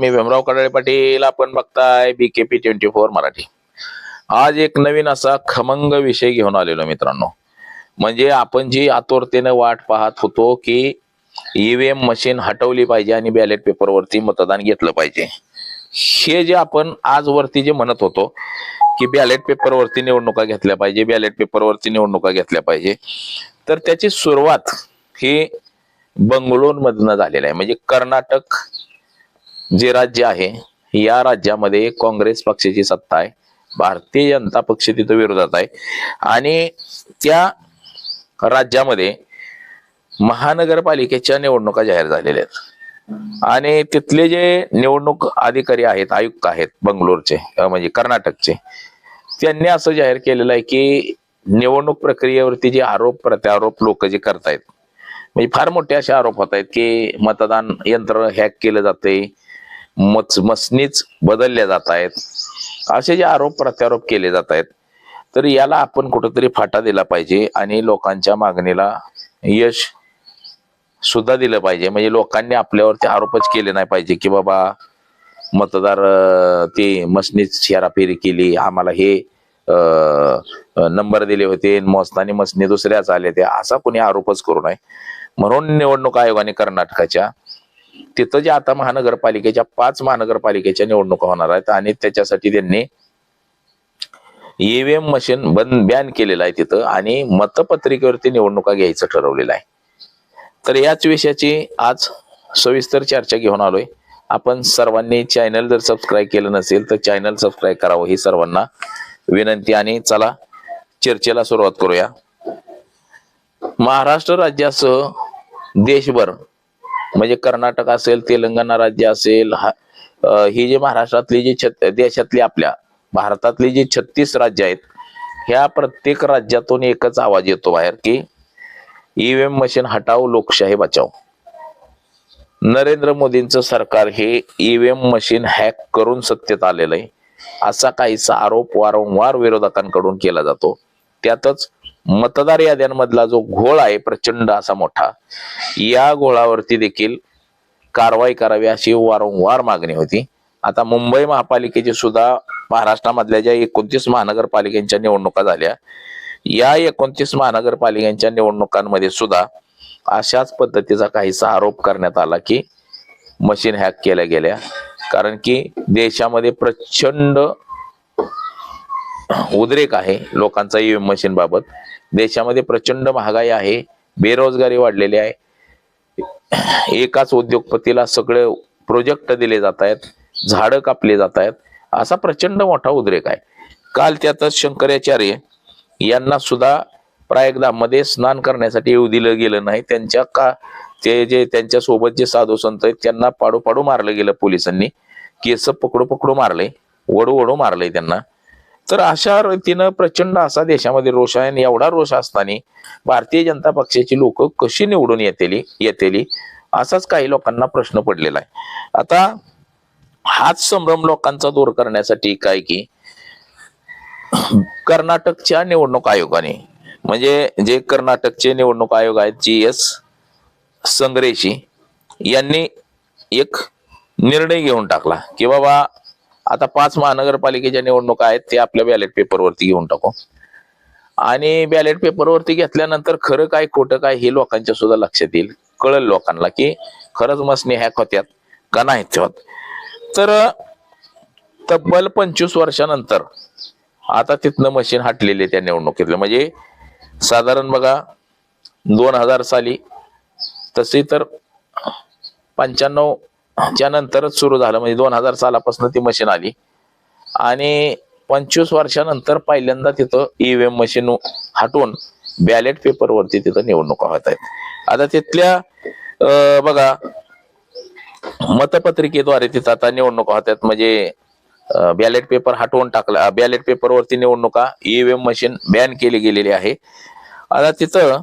मी भीमराव कडाळे पाटील. आपण बघताय BKP twenty four Marathi. आज एक नवीन असा खमंग विषय घेऊन आलेलो मित्रांनो. म्हणजे आपण जी आतुरतेने वाट पाहत होतो की ईव्हीएम मशीन हटवली पाहिजे आणि बॅलेट पेपरवरती मतदान घेतलं पाहिजे. हे जे आपण आजवरती जे म्हणत होतो की बॅलेट पेपरवरती निवडणुका घेतल्या पाहिजे बॅलेट पेपरवरती निवडणुका घेतल्या पाहिजे. तर त्याची सुरुवात ही बंगळूरमधनं झालेलं आहे. म्हणजे कर्नाटक जे राज्य आहे या राज्यामध्ये काँग्रेस पक्षाची सत्ता आहे. भारतीय जनता पक्ष तिथं विरोधात आहे. आणि त्या राज्यामध्ये महानगरपालिकेच्या निवडणुका जाहीर झालेल्या आहेत. आणि तिथले जे निवडणूक अधिकारी आहेत आयुक्त आहेत बंगलोरचे म्हणजे कर्नाटकचे त्यांनी असं जाहीर केलेलं आहे की निवडणूक प्रक्रियेवरती जे आरोप प्रत्यारोप लोक जे करतायत म्हणजे फार मोठे असे आरोप होत आहेत की मतदान यंत्र हॅक केलं जाते मच मसनीच बदलल्या जात आहेत. असे जे आरोप प्रत्यारोप केले जात आहेत तर याला आपण कुठंतरी फाटा दिला पाहिजे आणि लोकांच्या मागणीला यश सुद्धा दिलं पाहिजे. म्हणजे लोकांनी आपल्यावरती आरोपच केले नाही पाहिजे की बाबा मतदार ते मसनीच हेराफेरी केली आम्हाला हे नंबर दिले होते मोजतानी मसनी दुसऱ्याच आले ते असा कोणी आरोपच करू नये. म्हणून निवडणूक आयोगाने कर्नाटकाच्या तिथं जे आता महानगरपालिकेच्या पाच महानगरपालिकेच्या निवडणुका होणार आहेत आणि त्याच्यासाठी त्यांनी ईव्हीएम मशीन बंद बॅन केलेलं आहे तिथं आणि मतपत्रिकेवरती निवडणुका घ्यायचं ठरवलेलं आहे. तर याच विषयाची आज सविस्तर चर्चा घेऊन आलोय. आपण सर्वांनी चॅनल जर सबस्क्राईब केलं नसेल तर चॅनल सबस्क्राईब करावं ही सर्वांना विनंती आणि चला चर्चेला सुरुवात करूया. महाराष्ट्र राज्यासह देशभर म्हणजे कर्नाटक असेल तेलंगणा राज्य असेल हा- ही जी महाराष्ट्रातली जी छत देशातली आपल्या भारतातली जी छत्तीस राज्य आहेत ह्या प्रत्येक राज्यातून एकच आवाज येतो बाहेर की ईव्हीएम मशीन हटाव लोकशाही बचाव नरेंद्र मोदींचं सरकार हे ईव्हीएम मशीन हॅक करून सत्तेत आलेलं आहे. असा काहीसा आरोप वारंवार विरोधकांकडून केला जातो. त्यातच मतदार याद्यांमधला जो घोळ आहे प्रचंड असा मोठा या घोळावरती देखील कारवाई करावी अशी वारंवार मागणी होती. आता मुंबई महापालिकेची सुद्धा महाराष्ट्रामधल्या ज्या एकोणतीस महानगरपालिकेच्या निवडणुका झाल्या या एकोणतीस महानगरपालिकेच्या निवडणुकांमध्ये सुद्धा अशाच पद्धतीचा काहीसा आरोप करण्यात आला की मशीन हॅक केल्या गेल्या. कारण की देशामध्ये प्रचंड उद्रेक आहे लोकांचा ईव्हीएम मशीन बाबत. देशामध्ये प्रचंड महागाई आहे बेरोजगारी वाढलेली आहे. एकाच उद्योगपतीला सगळे प्रोजेक्ट दिले जात आहेत झाडं कापले जात आहेत असा प्रचंड मोठा उद्रेक आहे. काल त्यातच शंकराचार्य यांना सुद्धा प्रायगधाममध्ये स्नान करण्यासाठी येऊ दिलं गेलं नाही. त्यांच्या का ते जे त्यांच्यासोबत जे साधू संत आहेत त्यांना पाडू पाडू मारलं गेलं पोलिसांनी. केस पकडू पकडू मारले वडू वडू मारले त्यांना. तर अशा रीतीनं प्रचंड असा देशामध्ये रोष आहे. आणि एवढा रोष असताना भारतीय जनता पक्षाची लोक कशी निवडून येतेली येतेली असाच काही लोकांना प्रश्न पडलेला आहे. आता हाच संभ्रम लोकांचा दूर करण्यासाठी काय की कर्नाटकच्या निवडणूक आयोगाने म्हणजे जे कर्नाटकचे निवडणूक आयोग आहेत जी एस संग्रेशी यांनी एक निर्णय घेऊन टाकला की बाबा आता पाच महानगरपालिकेच्या निवडणुका आहेत ते आपल्या बॅलेट पेपरवरती घेऊन टाकू. आणि बॅलेट पेपरवरती घेतल्यानंतर खरं काय खोटं काय हे लोकांच्या सुद्धा लक्षात येईल. कळेल लोकांना की खरंच मसने हॅक होत्यात का नाहीत होत. तर तब्बल पंचवीस वर्षानंतर आता तिथनं मशीन हटलेले त्या निवडणुकीतलं. म्हणजे साधारण बघा दोन हजार साली तसे तर पंच्याण्णव च्या नंतरच सुरू झालं. म्हणजे दोन हजार सालापासून ती मशीन आली. आणि पंचवीस वर्षानंतर पहिल्यांदा तिथं ईव्हीएम मशीन हटवून बॅलेट पेपरवरती तिथं निवडणुका होत आहेत. आता तिथल्या बघा मतपत्रिकेद्वारे तिथं आता निवडणुका होत आहेत. म्हणजे बॅलेट पेपर हटवून टाकला बॅलेट पेपरवरती निवडणुका ईव्हीएम मशीन बॅन केली गेलेली आहे. आता तिथं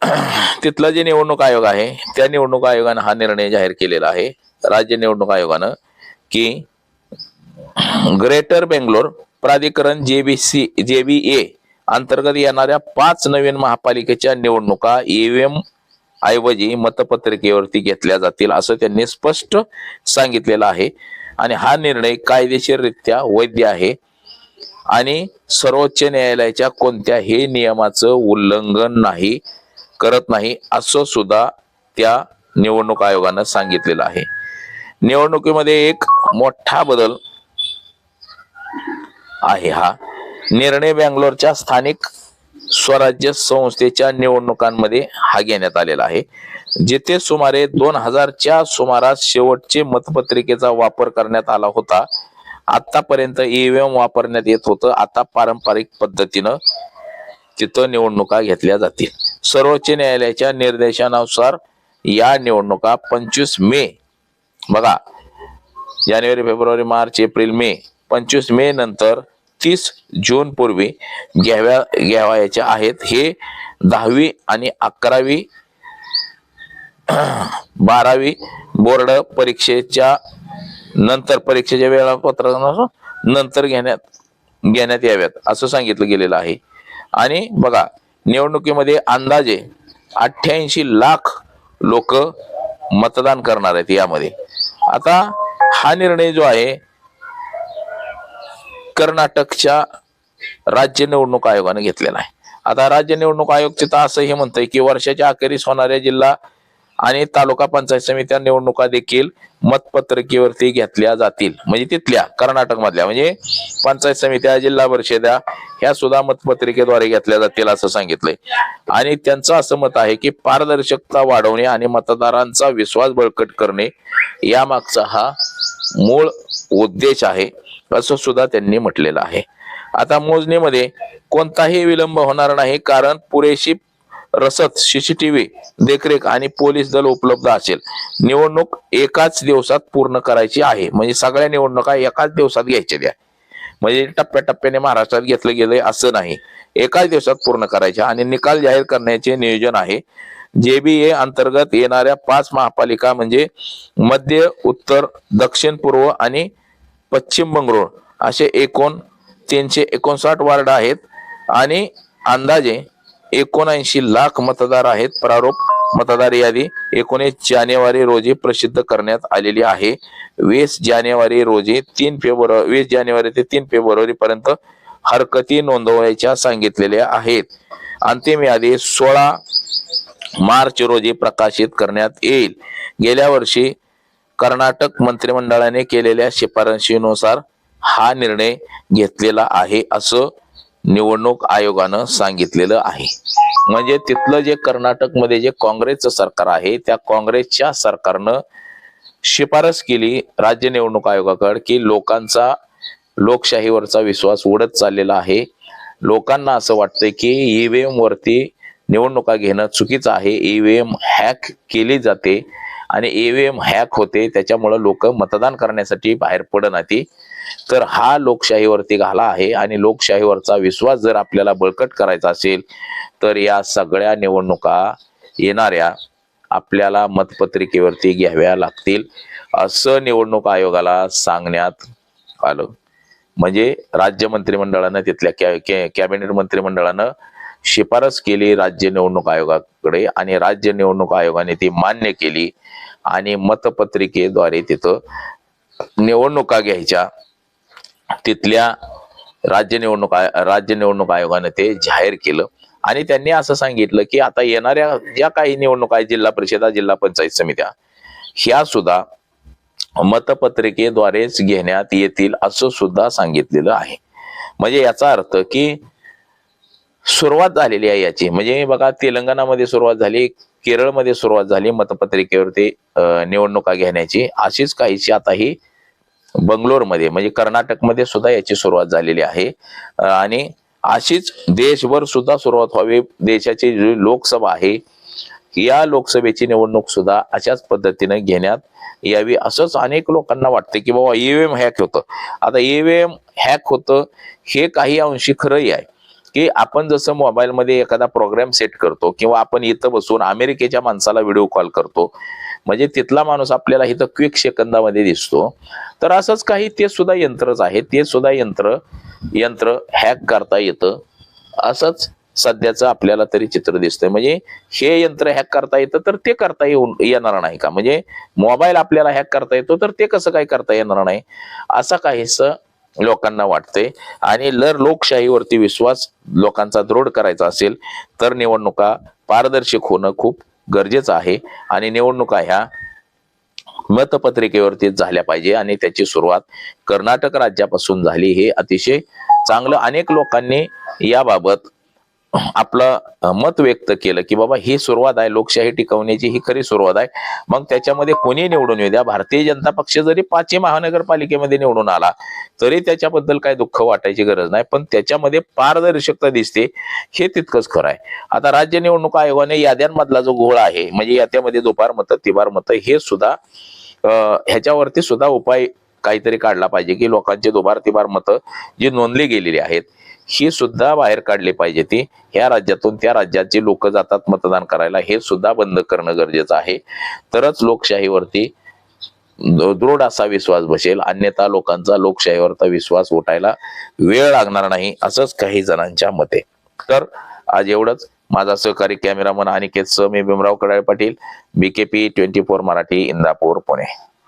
तिथला जे निवडणूक आयोग आहे त्या निवडणूक आयोगानं हा निर्णय जाहीर केलेला आहे. राज्य निवडणूक आयोगानं की ग्रेटर बेंगलोर प्राधिकरण जेबीसी जेबीए अंतर्गत येणाऱ्या पाच नवीन महापालिकेच्या निवडणुका ईव्हीएम ऐवजी मतपत्रिकेवरती घेतल्या जातील असं त्यांनी स्पष्ट सांगितलेलं आहे. आणि हा निर्णय कायदेशीररित्या वैध आहे. आणि सर्वोच्च न्यायालयाच्या कोणत्याही नियमाचं उल्लंघन नाही. करत नाही असं सुद्धा त्या निवडणूक आयोगानं सांगितलेलं आहे. निवडणुकीमध्ये एक मोठा बदल आहे हा. निर्णय बँगलोरच्या स्थानिक स्वराज्य संस्थेच्या निवडणुकांमध्ये हा घेण्यात आलेला आहे. जिथे सुमारे दोन हजारच्या सुमारास शेवटचे मतपत्रिकेचा वापर करण्यात आला होता. आतापर्यंत ईव्हीएम वापरण्यात येत होतं. आता पारंपरिक पद्धतीनं तिथं निवडणुका घेतल्या जातील. सर्वोच्च न्यायालयाच्या निर्देशानुसार या निवडणुका पंचवीस मे बघा जानेवारी फेब्रुवारी मार्च एप्रिल मे पंचवीस मे नंतर तीस जून पूर्वी घ्याव्या घ्यावायच्या आहेत. हे दहावी आणि अकरावी बारावी बोर्ड परीक्षेच्या नंतर परीक्षेच्या वेळापत्रकानुसार नंतर घेण्यात घेण्यात याव्यात असं सांगितलं गेलेलं आहे. आणि बघा निवडणुकीमध्ये अंदाजे अठ्ठ्याऐंशी लाख लोक मतदान करणार आहेत यामध्ये. आता हा निर्णय जो आहे कर्नाटकच्या राज्य निवडणूक आयोगाने घेतलेला आहे. आता राज्य निवडणूक आयोग तिथं असंही म्हणतंय की वर्षाच्या अखेरीस होणाऱ्या जिल्हा आणि तालुका पंचायत समित्या निवडणुका देखील मतपत्रिकेवरती घेतल्या जातील. म्हणजे तिथल्या कर्नाटक मधल्या म्हणजे पंचायत समित्या जिल्हा परिषदा ह्या सुद्धा मतपत्रिकेद्वारे घेतल्या जातील असं सांगितलंय. आणि त्यांचं असं मत आहे की पारदर्शकता वाढवणे आणि मतदारांचा विश्वास बळकट करणे यामागचा हा मूळ उद्देश आहे असं सुद्धा त्यांनी म्हटलेलं आहे. आता मोजणीमध्ये कोणताही विलंब होणार नाही कारण पुरेशी रसद सीसीटीव्ही देखरेख आणि पोलीस दल उपलब्ध असेल. निवडणूक एकाच दिवसात पूर्ण करायची आहे. म्हणजे सगळ्या निवडणुका एकाच दिवसात घ्यायच्या द्या म्हणजे टप्प्याटप्प्याने महाराष्ट्रात घेतलं गेलंय असं नाही. एकाच दिवसात पूर्ण करायच्या आणि निकाल जाहीर करण्याचे नियोजन आहे. जेबीए अंतर्गत येणाऱ्या पाच महापालिका म्हणजे मध्य उत्तर दक्षिण पूर्व आणि पश्चिम बंगळूर असे एकूण तीनशे एकोणसाठ वार्ड आहेत. आणि अंदाजे एकोणऐंशी लाख मतदार आहेत. प्रारूप मतदार यादी एकोणीस जानेवारी रोजी प्रसिद्ध करण्यात आलेली आहे. वीस जानेवारी रोजी तीन फेब्रुवारी वीस जानेवारी ते तीन फेब्रुवारी पर्यंत हरकती नोंदवायच्या सांगितलेल्या आहेत. अंतिम यादी सोळा मार्च रोजी प्रकाशित करण्यात येईल. गेल्या वर्षी कर्नाटक मंत्रिमंडळाने केलेल्या शिफारशीनुसार हा निर्णय घेतलेला आहे असं निवडणूक आयोगानं सांगितलेलं आहे. म्हणजे तिथलं जे कर्नाटकमध्ये जे काँग्रेसचं सरकार आहे त्या काँग्रेसच्या सरकारनं शिफारस केली राज्य निवडणूक आयोगाकडे की लोकांचा लोकशाहीवरचा विश्वास उडत चाललेला आहे. लोकांना असं वाटतंय की ईव्हीएम वरती निवडणुका घेणं चुकीचं आहे. ईव्हीएम हॅक केली जाते आणि ईव्हीएम हॅक होते त्याच्यामुळं लोक मतदान करण्यासाठी बाहेर पडनाती तर हा लोकशाहीवरती घाला आहे आणि लोकशाहीवरचा विश्वास जर आपल्याला बळकट करायचा असेल तर या सगळ्या निवडणुका येणाऱ्या आपल्याला मतपत्रिकेवरती घ्याव्या लागतील. असं निवडणूक आयोगाला सांगण्यात आलं. म्हणजे राज्य मंत्रिमंडळानं तिथल्या कॅबिनेट मंत्रिमंडळानं शिफारस केली राज्य निवडणूक आयोगाकडे आणि राज्य निवडणूक आयोगाने ती मान्य केली आणि मतपत्रिकेद्वारे तिथं निवडणुका घ्यायच्या. तिथल्या राज्य निवडणूक राज्य निवडणूक आयोगानं ते जाहीर केलं. आणि त्यांनी असं सांगितलं की आता येणाऱ्या ज्या काही निवडणूक आहेत जिल्हा परिषदा जिल्हा पंचायत समित्या ह्या सुद्धा मतपत्रिकेद्वारेच घेण्यात येतील असं सुद्धा सांगितलेलं आहे. म्हणजे याचा अर्थ की सुरुवात झालेली आहे याची. म्हणजे बघा तेलंगणामध्ये सुरुवात झाली केरळमध्ये सुरुवात झाली मतपत्रिकेवरती निवडणुका घेण्याची. अशीच काहीशी आता ही बंगलोरमध्ये म्हणजे कर्नाटकमध्ये सुद्धा याची सुरुवात झालेली आहे. आणि अशीच देशभर सुद्धा सुरुवात व्हावी. देशाची जी लोकसभा आहे या लोकसभेची निवडणूक सुद्धा अशाच पद्धतीने घेण्यात यावी. असंच अनेक लोकांना वाटतं की बाबा ईव्हीएम हॅक होतं. आता ईव्हीएम हॅक होतं हे काही अंशी खरंही आहे. की आपण जसं मोबाईलमध्ये एखादा प्रोग्राम सेट करतो किंवा आपण इथं बसून अमेरिकेच्या माणसाला व्हिडिओ कॉल करतो म्हणजे तिथला माणूस आपल्याला इथं क्विक सेकंदामध्ये दिसतो. तर असंच काही ते सुद्धा यंत्रच आहे. ते सुद्धा यंत्र यंत्र हॅक करता येतं. असंच सध्याचं आपल्याला तरी चित्र दिसतंय. म्हणजे हे यंत्र हॅक करता येतं तर ते करता येऊन येणार नाही का? म्हणजे मोबाईल आपल्याला हॅक करता येतो तर ते कसं काय करता येणार नाही? असं काहीस लोकांना वाटते आणि जर लोकशाहीवरती विश्वास लोकांचा दृढ करायचा असेल तर निवडणुका पारदर्शक होणं खूप गरजेचं आहे आणि निवडणुका ह्या मतपत्रिकेवरती झाल्या पाहिजे आणि त्याची सुरुवात कर्नाटक राज्यापासून झाली. हे अतिशय चांगलं अनेक लोकांनी याबाबत आपलं मत व्यक्त केलं की बाबा ही सुरुवात आहे लोकशाही टिकवण्याची ही खरी सुरुवात आहे. मग त्याच्यामध्ये कोणी निवडून येऊ द्या. भारतीय जनता पक्ष जरी पाचही महानगरपालिकेमध्ये निवडून आला तरी त्याच्याबद्दल काय दुःख वाटायची गरज नाही. पण त्याच्यामध्ये पारदर्शकता दिसते हे तितकंच खरं आहे. आता राज्य निवडणूक आयोगाने याद्यांमधला जो घोळ आहे म्हणजे याद्यामध्ये दुपार मतं तिबार मतं हे सुद्धा ह्याच्यावरती सुद्धा उपाय काहीतरी काढला पाहिजे की लोकांचे दुबार तिबार मतं जी नोंदली गेलेली आहेत. ही सुद्धा बाहेर काढली पाहिजे ती. ह्या राज्यातून त्या राज्याची लोक जातात मतदान करायला. हे सुद्धा बंद करणं गरजेचं आहे. तरच लोकशाहीवरती दृढ असा विश्वास बसेल. अन्यथा लोकांचा लोकशाहीवरचा विश्वास उठायला वेळ लागणार नाही असंच काही जणांच्या मते. तर आज एवढंच. माझा सहकारी कॅमेरामन अनिकेत सह मी Bhimrao Kadale Patil BKP twenty four Marathi Indapur Pune.